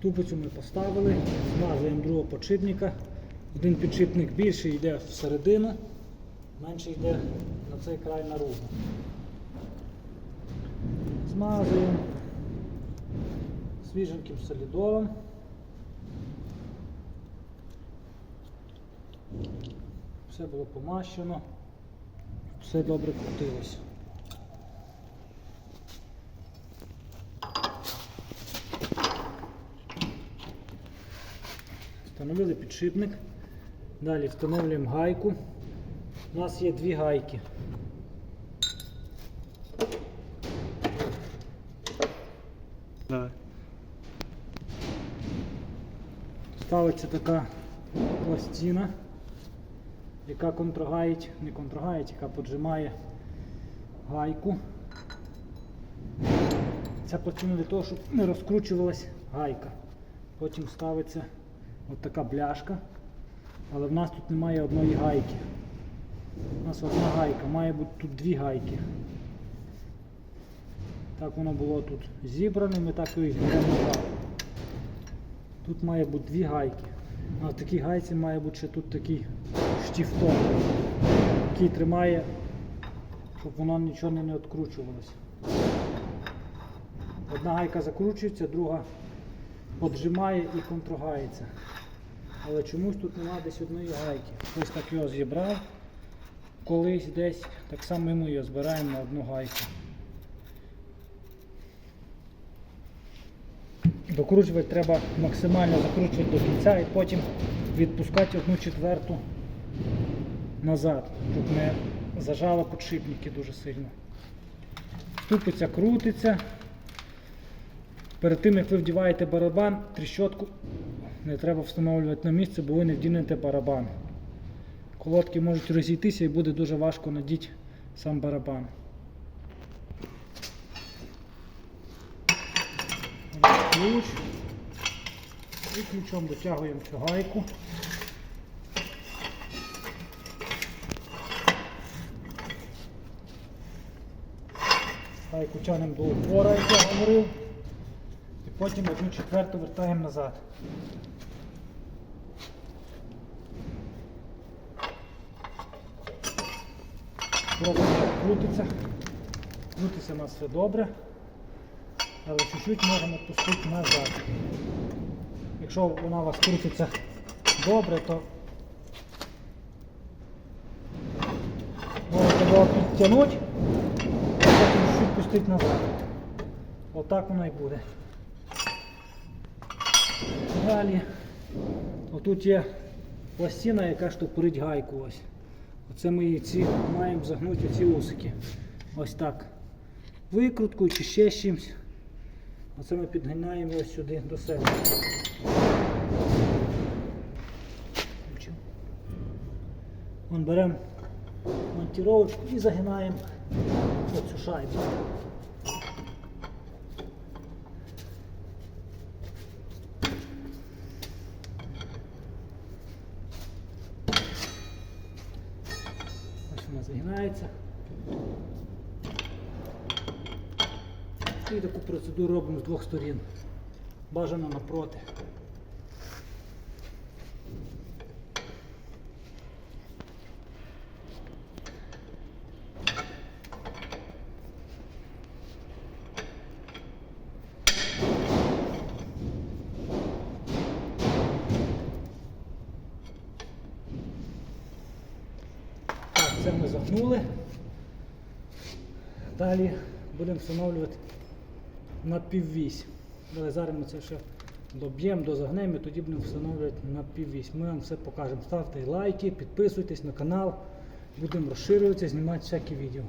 Ступицю ми поставили, змазуємо другого подшипника. Один підшипник більший йде всередину, менший йде на цей край наружу. Змазуємо свіженьким солідолом. Все було помащено, все добре крутилось. Встановили підшипник. Далі встановлюємо гайку. У нас є дві гайки. Ставиться така пластина, яка контрагаїть, не контрагаїть, яка поджимає гайку. Ця пластина для того, щоб не розкручувалась гайка. Потім ставиться от така бляшка, але в нас тут немає одної гайки. У нас одна гайка, має бути тут дві гайки. Так воно було тут зібране, ми так і зберемо назад. Тут має бути дві гайки. А в такій гайці має бути ще тут такий штифтон, який тримає, щоб воно нічого не відкручувалося. Одна гайка закручується, друга поджимає і контрогається. Але чомусь тут немає десь одної гайки. Хтось так його зібрав колись десь, так само ми його збираємо на одну гайку. Докручувати треба максимально закручувати до кінця і потім відпускати одну четверту назад, щоб не зажало подшипники дуже сильно. Ступиця крутиться. Перед тим як ви вдіваєте барабан, тріщотку не треба встановлювати на місце, бо ви не вдінете барабан. Колодки можуть розійтися і буде дуже важко надіти сам барабан. Ключ. І ключом дотягуємо цю гайку. Гайку тягнемо до упора, як я говорив. Потім одну четверту вертаємо назад. Пробуємо крутиться. Крутиться у нас все добре. Але чуть-чуть можемо пустити назад. Якщо вона у вас крутиться добре, то можете його підтягнути, а потім чуть пустити назад. Отак воно і буде. Далі. Отут є пластина, яка штопорить гайку ось. Оце ми ці маємо загнути ці усики. Ось так. Викруткою чи ще чимось. Оце ми підганяємо ось сюди до себе. Беремо монтіровочку і загинаємо оцю шайбу. Вона загинається. І таку процедуру робимо з двох сторін. Бажано напроти. Це ми загнули. Далі будемо встановлювати на піввісь. Але зараз ми це ще доб'ємо, дозагнемо і тоді будемо встановлювати на піввісь. Ми вам все покажемо. Ставте лайки, підписуйтесь на канал. Будемо розширюватися, знімати всякі відео.